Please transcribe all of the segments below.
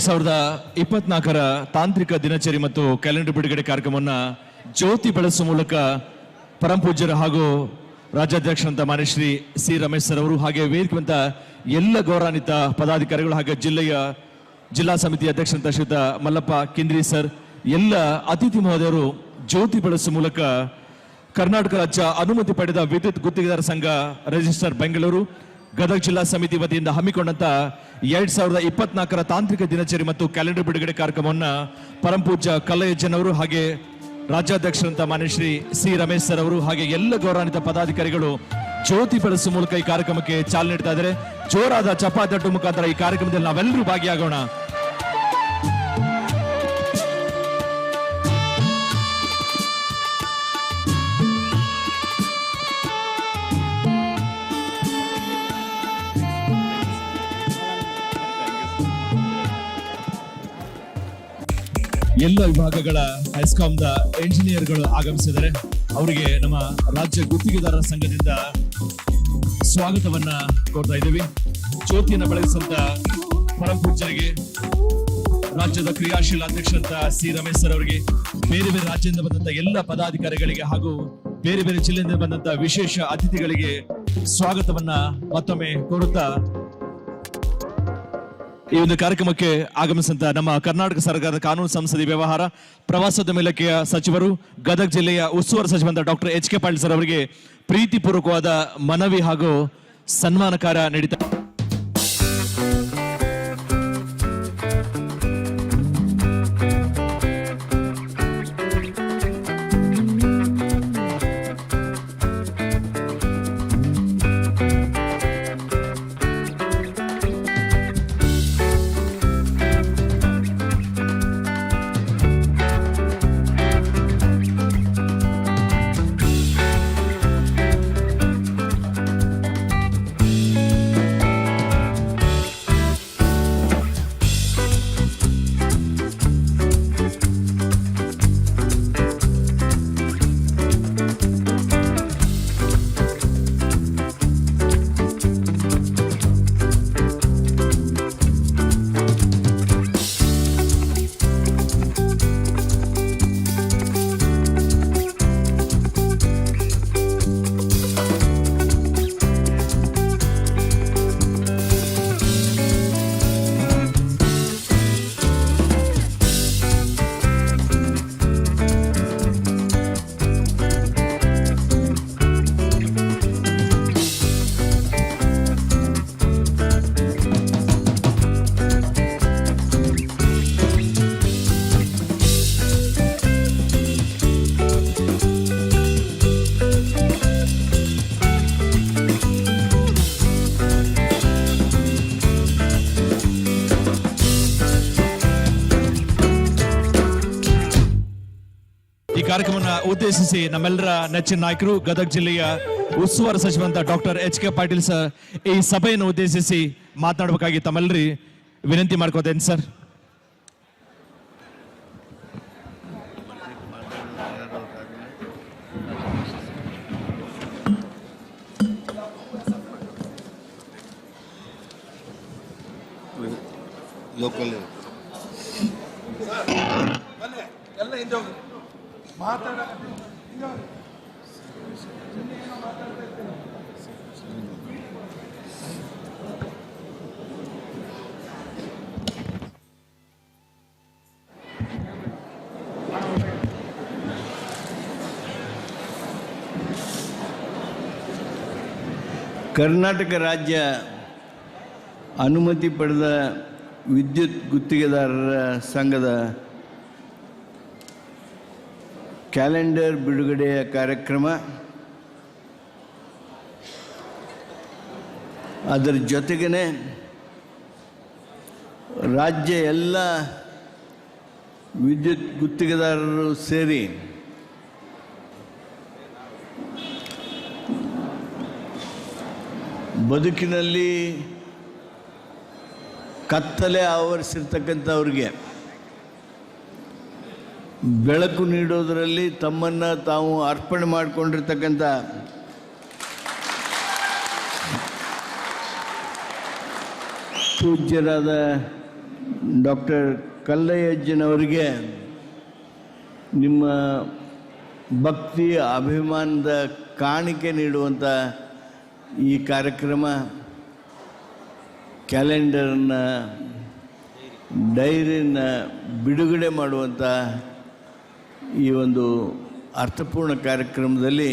ಎರಡ್ ಸಾವಿರದ ಇಪ್ಪತ್ನಾಲ್ಕರ ತಾಂತ್ರಿಕ ದಿನಚರಿ ಮತ್ತು ಕ್ಯಾಲೆಂಡರ್ ಬಿಡುಗಡೆ ಕಾರ್ಯಕ್ರಮವನ್ನ ಜ್ಯೋತಿ ಬೆಳೆಸುವ ಮೂಲಕ ಪರಂಪೂಜ್ಯರು ಹಾಗೂ ರಾಜ್ಯಾಧ್ಯಕ್ಷರಂತ ಮಾನ್ಯ ಶ್ರೀ ಸಿ ರಮೇಶ್ ಸರ್ ಅವರು ಹಾಗೆ ವೇದಿಕೆಯಂತ ಎಲ್ಲ ಗೌರವಾನ್ವಿತ ಪದಾಧಿಕಾರಿಗಳು ಹಾಗೆ ಜಿಲ್ಲೆಯ ಜಿಲ್ಲಾ ಸಮಿತಿ ಅಧ್ಯಕ್ಷರಂತ ಶ್ರೀತ ಮಲ್ಲಪ್ಪ ಕಿಂದ್ರಿ ಸರ್, ಎಲ್ಲ ಅತಿಥಿ ಮಹೋದಯರು ಜ್ಯೋತಿ ಬೆಳೆಸುವ ಮೂಲಕ ಕರ್ನಾಟಕ ರಾಜ್ಯ ಅನುಮತಿ ಪಡೆದ ವಿದ್ಯುತ್ ಗುತ್ತಿಗೆದಾರ ಸಂಘ ರಿಜಿಸ್ಟರ್ ಬೆಂಗಳೂರು ಗದಗ ಜಿಲ್ಲಾ ಸಮಿತಿ ವತಿಯಿಂದ ಹಮ್ಮಿಕೊಂಡಂತ ಎರಡ್ ಸಾವಿರದ ಇಪ್ಪತ್ನಾಲ್ಕರ ತಾಂತ್ರಿಕ ದಿನಚರಿ ಮತ್ತು ಕ್ಯಾಲೆಂಡರ್ ಬಿಡುಗಡೆ ಕಾರ್ಯಕ್ರಮವನ್ನ ಪರಮಪೂಜ್ಯ ಕಲ್ಲಯ್ಯಜ್ಜನವರು ಹಾಗೆ ರಾಜ್ಯಾಧ್ಯಕ್ಷರಂತ ಮಾನ್ಯ ಶ್ರೀ ಸಿ ರಮೇಶ್ ಸರ್ ಅವರು ಹಾಗೆ ಎಲ್ಲ ಗೌರವಾನ್ವಿತ ಪದಾಧಿಕಾರಿಗಳು ಜ್ಯೋತಿ ಬೆಳೆಸುವ ಮೂಲಕ ಈ ಕಾರ್ಯಕ್ರಮಕ್ಕೆ ಚಾಲನೆ ನೀಡ್ತಾ ಇದ್ದಾರೆ. ಜೋರಾದ ಚಪಾತಟ್ಟು ಮುಖಾಂತರ ಈ ಕಾರ್ಯಕ್ರಮದಲ್ಲಿ ನಾವೆಲ್ಲರೂ ಭಾಗಿಯಾಗೋಣ. ಎಲ್ಲ ವಿಭಾಗಗಳ ಐಸ್ಕಾಂದ ಎಂಜಿನಿಯರ್ಗಳು ಆಗಮಿಸಿದ್ದಾರೆ. ಅವರಿಗೆ ನಮ್ಮ ರಾಜ್ಯ ಗುತ್ತಿಗೆದಾರರ ಸಂಘದಿಂದ ಸ್ವಾಗತವನ್ನ ಕೊಡ್ತಾ ಇದ್ದೀವಿ. ಜ್ಯೋತಿಯನ್ನು ಬೆಳಗಿಸಂತ ಪರಮ ಪೂಜ್ಯರಿಗೆ, ರಾಜ್ಯದ ಕ್ರಿಯಾಶೀಲ ಅಧ್ಯಕ್ಷರಂತ ಸಿ ರಮೇಶ್ ಸರ್ ಅವರಿಗೆ, ಬೇರೆ ಬೇರೆ ರಾಜ್ಯದಿಂದ ಬಂದಂತ ಎಲ್ಲ ಪದಾಧಿಕಾರಿಗಳಿಗೆ ಹಾಗೂ ಬೇರೆ ಬೇರೆ ಜಿಲ್ಲೆಯಿಂದ ಬಂದಂತ ವಿಶೇಷ ಅತಿಥಿಗಳಿಗೆ ಸ್ವಾಗತವನ್ನ ಮತ್ತೊಮ್ಮೆ ಕೋರುತ್ತಾ ಈ ಒಂದು ಕಾರ್ಯಕ್ರಮಕ್ಕೆ ಆಗಮಿಸಿದಂತ ನಮ್ಮ ಕರ್ನಾಟಕ ಸರ್ಕಾರದ ಕಾನೂನು ಸಂಸದೀಯ ವ್ಯವಹಾರ, ಪ್ರವಾಸೋದ್ಯಮ ಇಲಾಖೆಯ ಸಚಿವರು, ಗದಗ ಜಿಲ್ಲೆಯ ಉಸ್ತುವಾರಿ ಸಚಿವಂತ doctor H K Patil sir ಅವರಿಗೆ ಪ್ರೀತಿಪೂರ್ವಕವಾದ ಮನವಿ ಹಾಗೂ ಸನ್ಮಾನ ಕಾರ್ಯ ನಡೀತಾ ಉದ್ದೇಶಿಸಿ ನಮ್ಮೆಲ್ಲರ ನೆಚ್ಚಿನ ನಾಯಕರು, ಗದಗ ಜಿಲ್ಲೆಯ ಉಸ್ತುವಾರಿ ಸಚಿವಂತ doctor H K Patil sir, ಈ ಸಭೆಯನ್ನು ಉದ್ದೇಶಿಸಿ ಮಾತನಾಡಬೇಕಾಗಿ ತಮ್ಮೆಲ್ಲರಿ ವಿನಂತಿ ಮಾಡ್ಕೋತೇನೆ ಸರ್. ಲೋಕಲ್ ಕರ್ನಾಟಕ ರಾಜ್ಯ ಅನುಮತಿ ಪಡೆದ ವಿದ್ಯುತ್ ಗುತ್ತಿಗೆದಾರರ ಸಂಘದ ಕ್ಯಾಲೆಂಡರ್ ಬಿಡುಗಡೆಯ ಕಾರ್ಯಕ್ರಮ. ಅದರ ಜೊತೆಗೇ ರಾಜ್ಯ ಎಲ್ಲ ವಿದ್ಯುತ್ ಗುತ್ತಿಗೆದಾರರು ಸೇರಿ ಬದುಕಿನಲ್ಲಿ ಕತ್ತಲೆ ಆವರಿಸಿರ್ತಕ್ಕಂಥವ್ರಿಗೆ ಬೆಳಕು ನೀಡೋದರಲ್ಲಿ ತಮ್ಮನ್ನು ತಾವು ಅರ್ಪಣೆ ಮಾಡಿಕೊಂಡಿರ್ತಕ್ಕಂಥ ಪೂಜ್ಯರಾದ ಡಾಕ್ಟರ್ ಕಲ್ಲಯ್ಯಜ್ಜನವರಿಗೆ ನಿಮ್ಮ ಭಕ್ತಿ ಅಭಿಮಾನದ ಕಾಣಿಕೆ ನೀಡುವಂಥ ಈ ಕಾರ್ಯಕ್ರಮ ಕ್ಯಾಲೆಂಡರ್ನ ಡೈರಿನ ಬಿಡುಗಡೆ ಮಾಡುವಂಥ ಈ ಒಂದು ಅರ್ಥಪೂರ್ಣ ಕಾರ್ಯಕ್ರಮದಲ್ಲಿ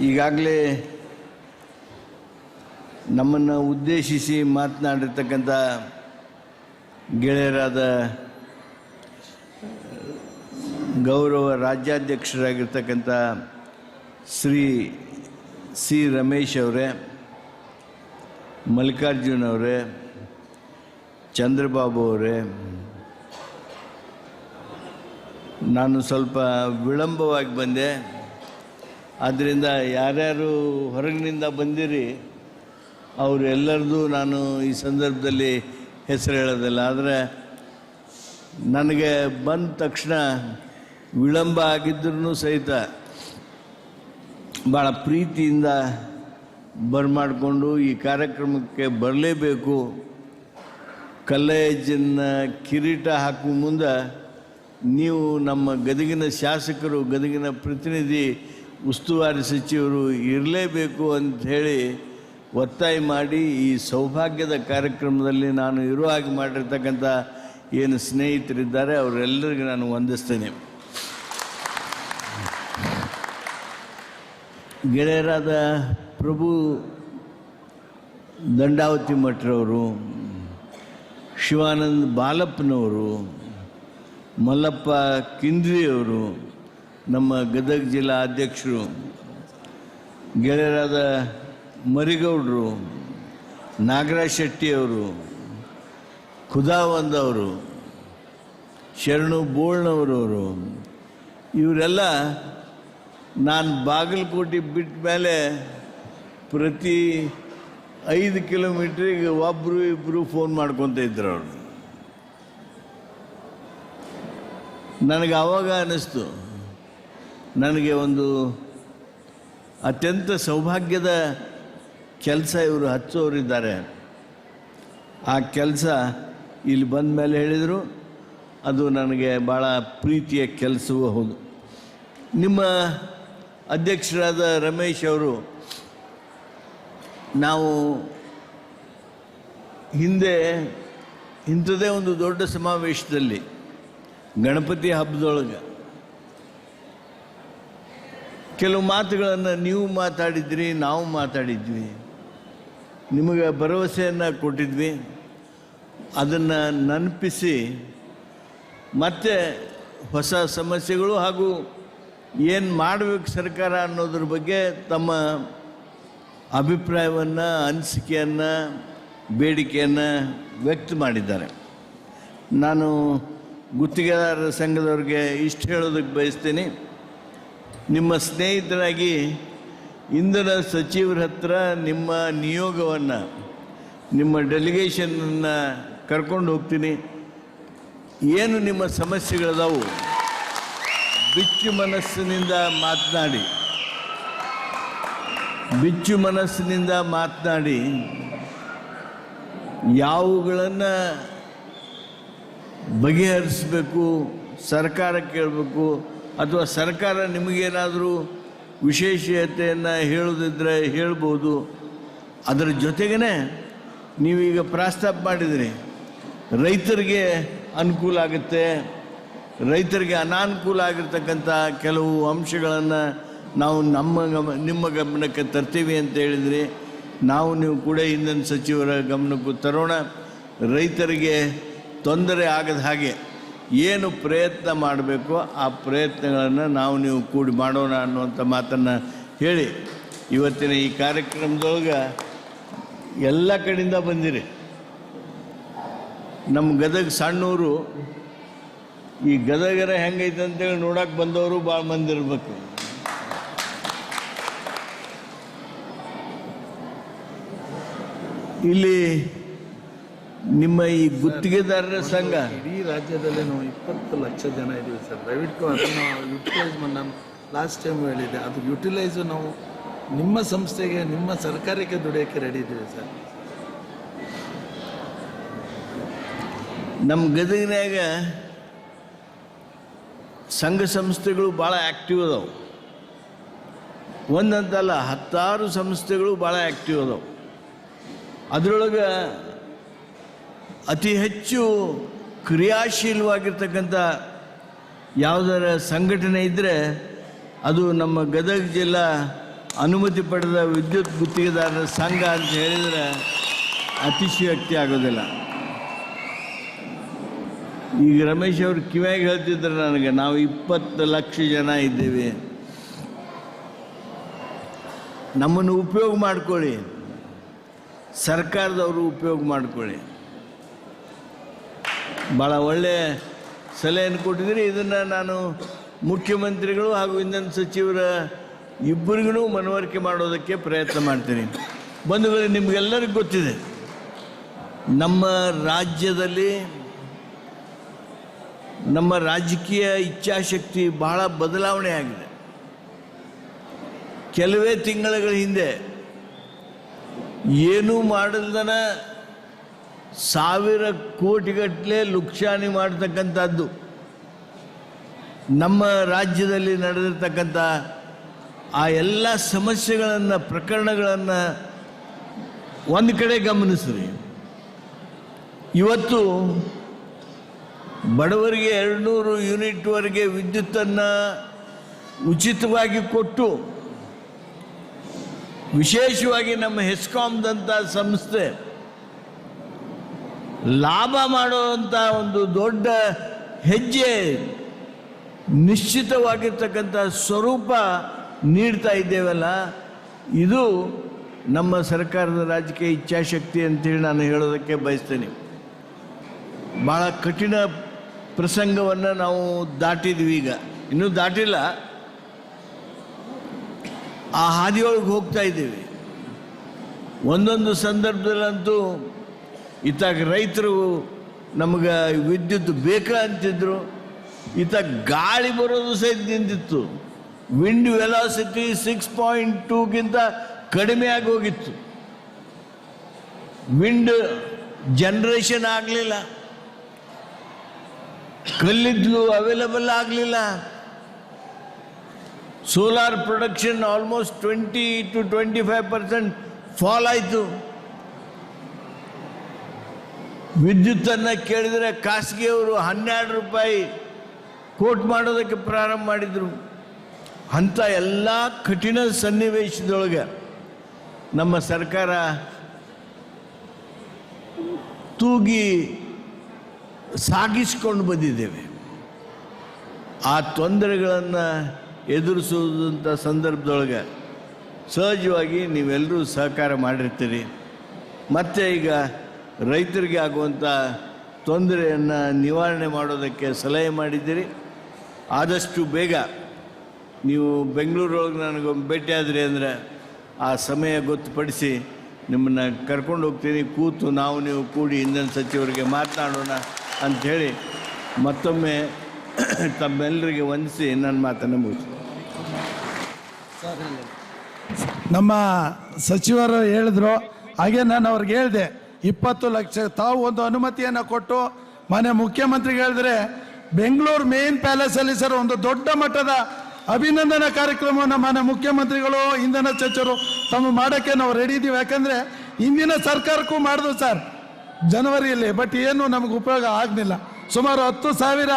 ಈಗಾಗಲೇ ನಮ್ಮನ್ನು ಉದ್ದೇಶಿಸಿ ಮಾತನಾಡಿರ್ತಕ್ಕಂಥ ಗೆಳೆಯರಾದ ಗೌರವ ರಾಜ್ಯಾಧ್ಯಕ್ಷರಾಗಿರ್ತಕ್ಕಂಥ ಶ್ರೀ ಸಿ ರಮೇಶ್ ಅವರೇ, ಮಲ್ಲಿಕಾರ್ಜುನ್ ಅವರೇ, ಚಂದ್ರಬಾಬು ಅವರೇ, ನಾನು ಸ್ವಲ್ಪ ವಿಳಂಬವಾಗಿ ಬಂದೆ. ಆದ್ದರಿಂದ ಯಾರ್ಯಾರು ಹೊರಗಿನಿಂದ ಬಂದಿರಿ, ಅವರೆಲ್ಲರದ್ದು ನಾನು ಈ ಸಂದರ್ಭದಲ್ಲಿ ಹೆಸರು ಹೇಳೋದಿಲ್ಲ. ಆದರೆ ನನಗೆ ಬಂದ ತಕ್ಷಣ ವಿಳಂಬ ಆಗಿದ್ದರೂ ಸಹಿತ ಭಾಳ ಪ್ರೀತಿಯಿಂದ ಬರಮಾಡಿಕೊಂಡು ಈ ಕಾರ್ಯಕ್ರಮಕ್ಕೆ ಬರಲೇಬೇಕು. ಕಲ್ಲಯ್ಯಜ್ಜನ ಕಿರೀಟ ಹಾಕುವ ಮುಂದೆ ನೀವು ನಮ್ಮ ಗದಗಿನ ಶಾಸಕರು, ಗದಗಿನ ಪ್ರತಿನಿಧಿ, ಉಸ್ತುವಾರಿ ಸಚಿವರು ಇರಲೇಬೇಕು ಅಂತ ಹೇಳಿ ಒತ್ತಾಯ ಮಾಡಿ ಈ ಸೌಭಾಗ್ಯದ ಕಾರ್ಯಕ್ರಮದಲ್ಲಿ ನಾನು ಇರುವ ಹಾಗೆ ಮಾಡಿರ್ತಕ್ಕಂಥ ಏನು ಸ್ನೇಹಿತರಿದ್ದಾರೆ, ಅವರೆಲ್ಲರಿಗೂ ನಾನು ವಂದಿಸ್ತೇನೆ. ಗೆಳೆಯರಾದ ಪ್ರಭು ದಂಡಾವತಿ ಮಠರವರು ಶಿವಾನಂದ್ ಬಾಲಪ್ಪನವರು, ಮಲ್ಲಪ್ಪ ಕಿಂದ್ರಿಯವರು, ನಮ್ಮ ಗದಗ ಜಿಲ್ಲಾ ಅಧ್ಯಕ್ಷರು, ಗೆಳೆಯರಾದ ಮರಿಗೌಡರು, ನಾಗರಾಜ್ ಶೆಟ್ಟಿಯವರು ಖುದಾವಂದ್ ಅವರು ಶರಣು ಬೋಳ್ನವರವರು, ಇವರೆಲ್ಲ ನಾನು ಬಾಗಲಕೋಟೆ ಬಿಟ್ಟ ಮೇಲೆ ಪ್ರತಿ ಐದು ಕಿಲೋಮೀಟ್ರಿಗೆ ಒಬ್ಬರು ಇಬ್ಬರು ಫೋನ್ ಮಾಡ್ಕೊತ ಇದ್ರು ಅವರು. ನನಗೆ ಆವಾಗ ಅನ್ನಿಸ್ತು ನನಗೆ ಒಂದು ಅತ್ಯಂತ ಸೌಭಾಗ್ಯದ ಕೆಲಸ ಇವರು ಹಚ್ಚೋರಿದ್ದಾರೆ. ಆ ಕೆಲಸ ಇಲ್ಲಿ ಬಂದ ಮೇಲೆ ಹೇಳಿದರು. ಅದು ನನಗೆ ಭಾಳ ಪ್ರೀತಿಯ ಕೆಲಸವೂ ಹೌದು. ನಿಮ್ಮ ಅಧ್ಯಕ್ಷರಾದ ರಮೇಶ್ ಅವರು, ನಾವು ಹಿಂದೆ ಇಂಥದೇ ಒಂದು ದೊಡ್ಡ ಸಮಾವೇಶದಲ್ಲಿ ಗಣಪತಿ ಹಬ್ಬದೊಳಗೆ ಕೆಲವು ಮಾತುಗಳನ್ನು ನೀವು ಮಾತಾಡಿದ್ರಿ, ನಾವು ಮಾತಾಡಿದ್ವಿ. ನಿಮಗೆ ಭರವಸೆಯನ್ನು ಕೊಟ್ಟಿದ್ವಿ. ಅದನ್ನು ನೆನಪಿಸಿ ಮತ್ತೆ ಹೊಸ ಸಮಸ್ಯೆಗಳು ಹಾಗೂ ಏನು ಮಾಡಬೇಕು ಸರ್ಕಾರ ಅನ್ನೋದ್ರ ಬಗ್ಗೆ ತಮ್ಮ ಅಭಿಪ್ರಾಯವನ್ನು, ಅನಿಸಿಕೆಯನ್ನು, ಬೇಡಿಕೆಯನ್ನು ವ್ಯಕ್ತ ಮಾಡಿದ್ದಾರೆ. ನಾನು ಗುತ್ತಿಗೆದಾರರ ಸಂಘದವ್ರಿಗೆ ಇಷ್ಟು ಹೇಳೋದಕ್ಕೆ ಬಯಸ್ತೀನಿ. ನಿಮ್ಮ ಸ್ನೇಹಿತರಾಗಿ ಇಂಧನ ಸಚಿವರ ಹತ್ರ ನಿಮ್ಮ ನಿಯೋಗವನ್ನು, ನಿಮ್ಮ ಡೆಲಿಗೇಷನನ್ನು ಕರ್ಕೊಂಡು ಹೋಗ್ತೀನಿ. ಏನು ನಿಮ್ಮ ಸಮಸ್ಯೆಗಳದಾವು? ಬಿಚ್ಚು ಮನಸ್ಸಿನಿಂದ ಮಾತನಾಡಿ. ಬಿಚ್ಚು ಮನಸ್ಸಿನಿಂದ ಮಾತನಾಡಿ. ಯಾವುಗಳನ್ನು ಬಗೆಹರಿಸಬೇಕು, ಸರ್ಕಾರ ಕೇಳಬೇಕು, ಅಥವಾ ಸರ್ಕಾರ ನಿಮಗೇನಾದರೂ ವಿಶೇಷತೆಯನ್ನು ಹೇಳೋದಿದ್ರೆ ಹೇಳ್ಬೋದು. ಅದರ ಜೊತೆಗೇ ನೀವೀಗ ಪ್ರಸ್ತಾಪ ಮಾಡಿದಿರಿ. ರೈತರಿಗೆ ಅನುಕೂಲ ಆಗುತ್ತೆ. ರೈತರಿಗೆ ಅನಾನುಕೂಲ ಆಗಿರ್ತಕ್ಕಂಥ ಕೆಲವು ಅಂಶಗಳನ್ನು ನಾವು ನಮ್ಮ ಗಮ, ನಿಮ್ಮ ಗಮನಕ್ಕೆ ತರ್ತೀವಿ ಅಂತ ಹೇಳಿದ್ರಿ. ನಾವು ನೀವು ಕೂಡ ಇಂಧನ ಸಚಿವರ ಗಮನಕ್ಕೂ ತರೋಣ. ರೈತರಿಗೆ ತೊಂದರೆ ಆಗದ ಹಾಗೆ ಏನು ಪ್ರಯತ್ನ ಮಾಡಬೇಕು ಆ ಪ್ರಯತ್ನಗಳನ್ನು ನಾವು ನೀವು ಕೂಡಿ ಮಾಡೋಣ ಅನ್ನುವಂಥ ಮಾತನ್ನು ಹೇಳಿ. ಇವತ್ತಿನ ಈ ಕಾರ್ಯಕ್ರಮದೊಳಗೆ ಎಲ್ಲ ಕಡೆಯಿಂದ ಬಂದಿರಿ. ನಮ್ಮ ಗದಗ ಸಣ್ಣೂರು ಈ ಗದಗರ ಹೆಂಗೈತೆ ಅಂತೇಳಿ ನೋಡಕ್ಕೆ ಬಂದವರು ಭಾಳ ಮಂದಿ ಇರ್ಬೇಕು. ಇಲ್ಲಿ ನಿಮ್ಮ ಈ ಗುತ್ತಿಗೆದಾರರ ಸಂಘ. ಇಡೀ ರಾಜ್ಯದಲ್ಲಿ ನಾವು ಇಪ್ಪತ್ತು ಲಕ್ಷ ಜನ ಇದ್ದೀವಿ ಸರ್. ದಯವಿಟ್ಟು ಅದನ್ನು ಯುಟಿಲೈಸ್ ನಾನು ಲಾಸ್ಟ್ ಟೈಮ್ ಹೇಳಿದ್ದೆ ಅದು ಯುಟಿಲೈಸು ನಾವು ನಿಮ್ಮ ಸಂಸ್ಥೆಗೆ ನಿಮ್ಮ ಸರ್ಕಾರಕ್ಕೆ ದುಡಿಯೋಕ್ಕೆ ರೆಡಿ ಇದ್ದೀವಿ ಸರ್. ನಮ್ಮ ಗದಗಿನಾಗ ಸಂಘ ಸಂಸ್ಥೆಗಳು ಭಾಳ ಆ್ಯಕ್ಟಿವ್ ಅದಾವೆ. ಒಂದಂತಲ್ಲ ಹತ್ತಾರು ಸಂಸ್ಥೆಗಳು ಭಾಳ ಆ್ಯಕ್ಟಿವ್ ಅದಾವೆ. ಅದರೊಳಗೆ ಅತಿ ಹೆಚ್ಚು ಕ್ರಿಯಾಶೀಲವಾಗಿರ್ತಕ್ಕಂಥ ಯಾವುದರ ಸಂಘಟನೆ ಇದ್ದರೆ ಅದು ನಮ್ಮ ಗದಗ ಜಿಲ್ಲಾ ಅನುಮತಿ ಪಡೆದ ವಿದ್ಯುತ್ ಗುತ್ತಿಗೆದಾರರ ಸಂಘ ಅಂತ ಹೇಳಿದರೆ ಅತಿಶಯೋಕ್ತಿ ಆಗೋದಿಲ್ಲ. ಈಗ ರಮೇಶ್ ಅವರು ಕಿವಿಯಾಗಿ ಹೇಳ್ತಿದ್ರು ನನಗೆ, ನಾವು ಇಪ್ಪತ್ತು ಲಕ್ಷ ಜನ ಇದ್ದೇವೆ. ನಮ್ಮನ್ನು ಉಪಯೋಗ ಮಾಡ್ಕೊಳ್ಳಿ. ಸರ್ಕಾರದವರು ಉಪಯೋಗ ಮಾಡ್ಕೊಳ್ಳಿ. ಭಾಳ ಒಳ್ಳೆ ಸಲಹೆಯನ್ನು ಕೊಟ್ಟಿದ್ದೀರಿ. ಇದನ್ನು ನಾನು ಮುಖ್ಯಮಂತ್ರಿಗಳು ಹಾಗೂ ಇಂಧನ ಸಚಿವರ ಇಬ್ಬರಿಗೂ ಮನವರಿಕೆ ಮಾಡೋದಕ್ಕೆ ಪ್ರಯತ್ನ ಮಾಡ್ತೀನಿ. ಬಂಧುಗಳೇ, ನಿಮಗೆಲ್ಲರಿಗೂ ಗೊತ್ತಿದೆ, ನಮ್ಮ ರಾಜ್ಯದಲ್ಲಿ ನಮ್ಮ ರಾಜಕೀಯ ಇಚ್ಛಾಶಕ್ತಿ ಬಹಳ ಬದಲಾವಣೆ ಆಗಿದೆ. ಕೆಲವೇ ತಿಂಗಳ ಹಿಂದೆ ಏನೂ ಮಾಡಲ್ದನ ಸಾವಿರ ಕೋಟಿಗಟ್ಟಲೆ ಲುಕ್ಷಾನಿ ಮಾಡತಕ್ಕಂಥದ್ದು ನಮ್ಮ ರಾಜ್ಯದಲ್ಲಿ ನಡೆದಿರ್ತಕ್ಕಂಥ ಆ ಎಲ್ಲ ಸಮಸ್ಯೆಗಳನ್ನು, ಪ್ರಕರಣಗಳನ್ನು ಒಂದು ಕಡೆ ಗಮನಿಸ್ರಿ. ಇವತ್ತು ಬಡವರಿಗೆ ಎರಡುನೂರು ಯೂನಿಟ್ವರೆಗೆ ವಿದ್ಯುತ್ತನ್ನು ಉಚಿತವಾಗಿ ಕೊಟ್ಟು, ವಿಶೇಷವಾಗಿ ನಮ್ಮ ಹೆಸ್ಕಾಮ್ದಂಥ ಸಂಸ್ಥೆ ಲಾಭ ಮಾಡುವಂಥ ಒಂದು ದೊಡ್ಡ ಹೆಜ್ಜೆ ನಿಶ್ಚಿತವಾಗಿರ್ತಕ್ಕಂಥ ಸ್ವರೂಪ ನೀಡ್ತಾ ಇದ್ದೇವಲ್ಲ, ಇದು ನಮ್ಮ ಸರ್ಕಾರದ ರಾಜಕೀಯ ಇಚ್ಛಾಶಕ್ತಿ ಅಂತೇಳಿ ನಾನು ಹೇಳೋದಕ್ಕೆ ಬಯಸ್ತೇನೆ. ಭಾಳ ಕಠಿಣ ಪ್ರಸಂಗವನ್ನು ನಾವು ದಾಟಿದ್ವಿ ಈಗ. ಇನ್ನೂ ದಾಟಿಲ್ಲ. ಆ ಹಾದಿಯೊಳಗೆ ಹೋಗ್ತಾ ಇದ್ದೀವಿ. ಒಂದೊಂದು ಸಂದರ್ಭದಲ್ಲಂತೂ ಇತ್ತಾಗ ರೈತರು ನಮಗೆ ವಿದ್ಯುತ್ ಬೇಕಾ ಅಂತಿದ್ರು. ಈತ ಗಾಳಿ ಬರೋದು ಸಹಿತ ನಿಂತಿತ್ತು. ವಿಂಡ್ ವೆಲಾಸಿಟಿ ಸಿಕ್ಸ್ ಪಾಯಿಂಟ್ ಟೂಗಿಂತ ಕಡಿಮೆ ಆಗೋಗಿತ್ತು ವಿಂಡ್ ಜನ್ರೇಷನ್ ಆಗಲಿಲ್ಲ. ಕಲ್ಲಿದ್ದಲು ಅವೈಲಬಲ್ ಆಗಲಿಲ್ಲ. Solar production almost twenty to twenty five percent fall ಆಯಿತು. ವಿದ್ಯುತ್ತನ್ನು ಕೇಳಿದರೆ ಖಾಸಗಿಯವರು ಹನ್ನೆರಡು ರೂಪಾಯಿ ಕೋಟ್ ಮಾಡೋದಕ್ಕೆ ಪ್ರಾರಂಭ ಮಾಡಿದರು. ಅಂಥ ಎಲ್ಲ ಕಠಿಣ ಸನ್ನಿವೇಶದೊಳಗೆ ನಮ್ಮ ಸರ್ಕಾರ ತೂಗಿ ಸಾಗಿಸ್ಕೊಂಡು ಬಂದಿದ್ದೇವೆ. ಆ ತೊಂದರೆಗಳನ್ನು ಎದುರಿಸುವುದಂಥ ಸಂದರ್ಭದೊಳಗೆ ಸಹಜವಾಗಿ ನೀವೆಲ್ಲರೂ ಸಹಕಾರ ಮಾಡಿರ್ತೀರಿ. ಮತ್ತು ಈಗ ರೈತರಿಗೆ ಆಗುವಂಥ ತೊಂದರೆಯನ್ನು ನಿವಾರಣೆ ಮಾಡೋದಕ್ಕೆ ಸಲಹೆ ಮಾಡಿದ್ದೀರಿ. ಆದಷ್ಟು ಬೇಗ ನೀವು ಬೆಂಗಳೂರೊಳಗೆ ನನಗೆ ಭೇಟಿ ಆದ್ರಿ ಅಂದರೆ ಆ ಸಮಯ ಗೊತ್ತುಪಡಿಸಿ ನಿಮ್ಮನ್ನು ಕರ್ಕೊಂಡು ಹೋಗ್ತೀನಿ. ಕೂತು ನಾವು ನೀವು ಕೂಡಿ ಇಂಧನ ಸಚಿವರಿಗೆ ಮಾತನಾಡೋಣ. ಅಂಥೇಳಿ ಮತ್ತೊಮ್ಮೆ ತಮ್ಮೆಲ್ಲರಿಗೆ ವಂದಿಸಿ ನನ್ನ ಮಾತನ್ನು ಮುಗಿಸಿ. ನಮ್ಮ ಸಚಿವರು ಹೇಳಿದ್ರು, ಹಾಗೆ ನಾನು ಅವ್ರಿಗೆ ಹೇಳಿದೆ, ಇಪ್ಪತ್ತು ಲಕ್ಷ, ತಾವು ಒಂದು ಅನುಮತಿಯನ್ನು ಕೊಟ್ಟು ಮನೆ ಮುಖ್ಯಮಂತ್ರಿಗೆ ಹೇಳಿದ್ರೆ, ಬೆಂಗಳೂರು ಮೇನ್ ಪ್ಯಾಲೇಸಲ್ಲಿ ಸರ್ ಒಂದು ದೊಡ್ಡ ಮಟ್ಟದ ಅಭಿನಂದನಾ ಕಾರ್ಯಕ್ರಮವನ್ನು ಮನೆ ಮುಖ್ಯಮಂತ್ರಿಗಳು, ಇಂಧನ ಸಚಿವರು ತಮ್ಮ ಮಾಡೋಕ್ಕೆ ನಾವು ರೆಡಿ ಇದ್ದೀವಿ ಯಾಕಂದರೆ ಇಂದಿನ ಸರ್ಕಾರಕ್ಕೂ ಮಾಡಿದ್ವು ಸರ್. ಜನವರಿಯಲ್ಲಿ ಬಟ್ ಏನು ನಮಗೆ ಉಪಯೋಗ ಆಗಲಿಲ್ಲ. ಸುಮಾರು ಹತ್ತು ಸಾವಿರ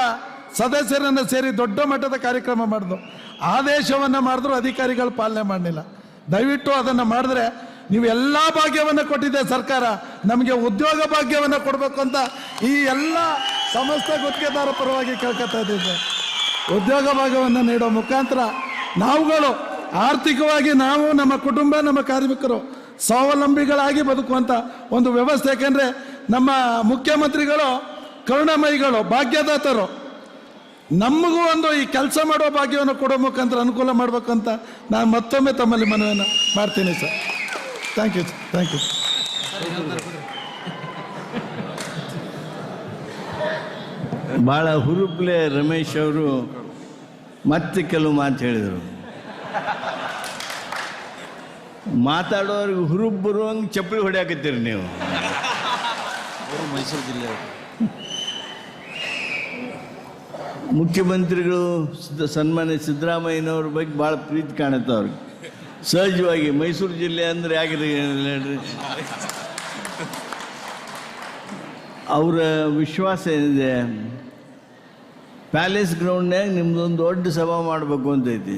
ಸದಸ್ಯರನ್ನು ಸೇರಿ ದೊಡ್ಡ ಮಟ್ಟದ ಕಾರ್ಯಕ್ರಮ ಮಾಡಿದ್ರು ಆದೇಶವನ್ನು ಮಾಡಿದ್ರು ಅಧಿಕಾರಿಗಳು ಪಾಲನೆ ಮಾಡಲಿಲ್ಲ. ದಯವಿಟ್ಟು ಅದನ್ನು ಮಾಡಿದ್ರೆ ನೀವು ಎಲ್ಲ ಭಾಗ್ಯವನ್ನು ಕೊಟ್ಟಿದೆ ಸರ್ಕಾರ, ನಮಗೆ ಉದ್ಯೋಗ ಭಾಗ್ಯವನ್ನು ಕೊಡಬೇಕು ಅಂತ ಈ ಎಲ್ಲ ಸಮಸ್ತ ಗುತ್ತಿಗೆದಾರ ಪರವಾಗಿ ಕೇಳ್ಕೊತಾ ಇದ್ದೀವಿ. ಉದ್ಯೋಗ ಭಾಗ್ಯವನ್ನು ನೀಡೋ ಮುಖಾಂತರ ನಾವುಗಳು ಆರ್ಥಿಕವಾಗಿ ನಾವು ನಮ್ಮ ಕುಟುಂಬ, ನಮ್ಮ ಕಾರ್ಮಿಕರು ಸ್ವಾವಲಂಬಿಗಳಾಗಿ ಬದುಕುವಂಥ ಒಂದು ವ್ಯವಸ್ಥೆ. ಯಾಕೆಂದರೆ ನಮ್ಮ ಮುಖ್ಯಮಂತ್ರಿಗಳು, ಕರುಣಾಮಯಿಗಳು, ಭಾಗ್ಯದಾತರು, ನಮಗೂ ಒಂದು ಈ ಕೆಲಸ ಮಾಡೋ ಭಾಗ್ಯವನ್ನು ಕೊಡೋ ಮುಖಾಂತರ ಅನುಕೂಲ ಮಾಡಬೇಕಂತ ನಾನು ಮತ್ತೊಮ್ಮೆ ತಮ್ಮಲ್ಲಿ ಮನವಿಯನ್ನು ಮಾಡ್ತೀನಿ sir. Thank you thank you ಭಾಳ ಹುರುಪ್ಲೆ ರಮೇಶ್ ಅವರು ಮತ್ತೆ ಕೆಲವು ಮಾತು ಹೇಳಿದರು. ಮಾತಾಡೋರಿಗೆ ಹುರುಬ್ ಬರುವಂಗೆ ಚಪ್ಪಲಿ ಹೊಡ್ಯಾಕತ್ತೀರಿ ನೀವು. ಮೈಸೂರು ಜಿಲ್ಲೆ ಮುಖ್ಯಮಂತ್ರಿಗಳು ಸನ್ಮಾನ್ಯ ಸಿದ್ದರಾಮಯ್ಯನವ್ರ ಬಗ್ಗೆ ಭಾಳ ಪ್ರೀತಿ ಕಾಣುತ್ತೆ ಅವ್ರಿಗೆ. ಸಹಜವಾಗಿ ಮೈಸೂರು ಜಿಲ್ಲೆ ಅಂದರೆ ಯಾಕಿದೆ ಹೇಳ್ರಿ? ಅವರ ವಿಶ್ವಾಸ ಏನಿದೆ? ಪ್ಯಾಲೇಸ್ ಗ್ರೌಂಡ್ನಾಗ ನಿಮ್ದೊಂದು ದೊಡ್ಡ ಸಭಾ ಮಾಡಬೇಕು ಅಂತೈತಿ.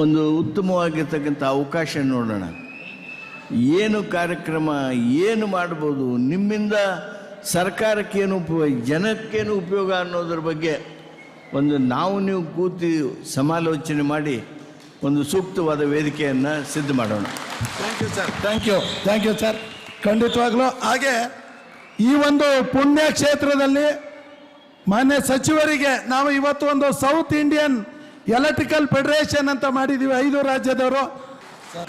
ಒಂದು ಉತ್ತಮವಾಗಿರ್ತಕ್ಕಂಥ ಅವಕಾಶ ನೋಡೋಣ. ಏನು ಕಾರ್ಯಕ್ರಮ ಏನು ಮಾಡ್ಬೋದು ನಿಮ್ಮಿಂದ ಸರ್ಕಾರಕ್ಕೇನು ಉಪಯೋಗ ಜನಕ್ಕೇನು ಉಪಯೋಗ ಅನ್ನೋದ್ರ ಬಗ್ಗೆ ಒಂದು ನಾವು ನೀವು ಕೂತಿ ಸಮಾಲೋಚನೆ ಮಾಡಿ ಒಂದು ಸೂಕ್ತವಾದ ವೇದಿಕೆಯನ್ನು ಸಿದ್ಧ ಮಾಡೋಣ. Thank you sir thank you thank you sir ಖಂಡಿತವಾಗ್ಲೂ ಹಾಗೆ ಈ ಒಂದು ಪುಣ್ಯ ಕ್ಷೇತ್ರದಲ್ಲಿ ಮಾನ್ಯ ಸಚಿವರಿಗೆ ನಾವು ಇವತ್ತು ಒಂದು ಸೌತ್ ಇಂಡಿಯನ್ ಎಲೆಕ್ಟ್ರಿಕಲ್ ಫೆಡರೇಷನ್ ಅಂತ ಮಾಡಿದೀವಿ ಐದು ರಾಜ್ಯದವರು.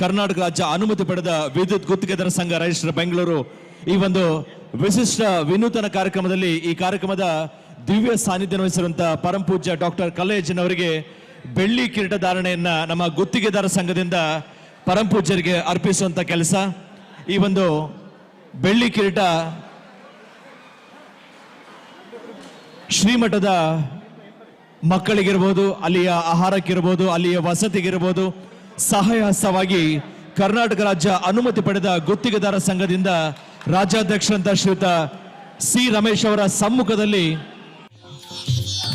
ಕರ್ನಾಟಕ ರಾಜ್ಯ ಅನುಮತಿ ಪಡೆದ ವಿದ್ಯುತ್ ಗುತ್ತಿಗೆದಾರ ಸಂಘ ರಿಜಿಸ್ಟರ್ ಬೆಂಗಳೂರು. ಈ ಒಂದು ವಿಶಿಷ್ಟ ವಿನೂತನ ಕಾರ್ಯಕ್ರಮದಲ್ಲಿ ಈ ಕಾರ್ಯಕ್ರಮದ ದಿವ್ಯ ಸಾನ್ನಿಧ್ಯ ವಹಿಸಿರುವಂತಹ ಪರಂ ಪೂಜ್ಯ ಡಾಕ್ಟರ್ ಕಲ್ಲೇಜನವರಿಗೆ ಬೆಳ್ಳಿ ಕಿರೀಟ ಧಾರಣೆಯನ್ನ ನಮ್ಮ ಗುತ್ತಿಗೆದಾರ ಸಂಘದಿಂದ ಪರಂ ಪೂಜ್ಯರಿಗೆ ಅರ್ಪಿಸುವಂತ ಕೆಲಸ. ಈ ಒಂದು ಬೆಳ್ಳಿ ಕಿರೀಟ ಶ್ರೀಮಠದ ಮಕ್ಕಳಿಗಿರ್ಬೋದು, ಅಲ್ಲಿಯ ಆಹಾರಕ್ಕಿರ್ಬೋದು, ಅಲ್ಲಿಯ ವಸತಿಗಿರ್ಬೋದು ಸಹಾಯ ಹಸ್ತವಾಗಿ ಕರ್ನಾಟಕ ರಾಜ್ಯ ಅನುಮತಿ ಪಡೆದ ಗುತ್ತಿಗೆದಾರ ಸಂಘದಿಂದ ರಾಜ್ಯಾಧ್ಯಕ್ಷರಂತ ಶ್ರೀಯುತ ಸಿ ರಮೇಶ್ ಅವರ ಸಮ್ಮುಖದಲ್ಲಿ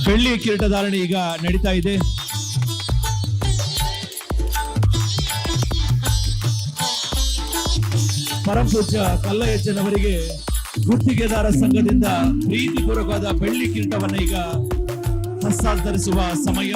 ಬೆಳ್ಳಿ ಕಿರೀಟಧಾರಣೆ ಈಗ ನಡೀತಾ ಇದೆ. ಪರಂ ಪೂಜ್ಯ ಕಲ್ಲಯ್ಯಜ್ಜನವರಿಗೆ ಗುತ್ತಿಗೆದಾರ ಸಂಘದಿಂದ ಪ್ರೀತಿಪೂರ್ವಕವಾದ ಬೆಳ್ಳಿ ಕಿರೀಟವನ್ನು ಈಗ ಹಸ್ತಾಂತರಿಸುವ ಸಮಯ.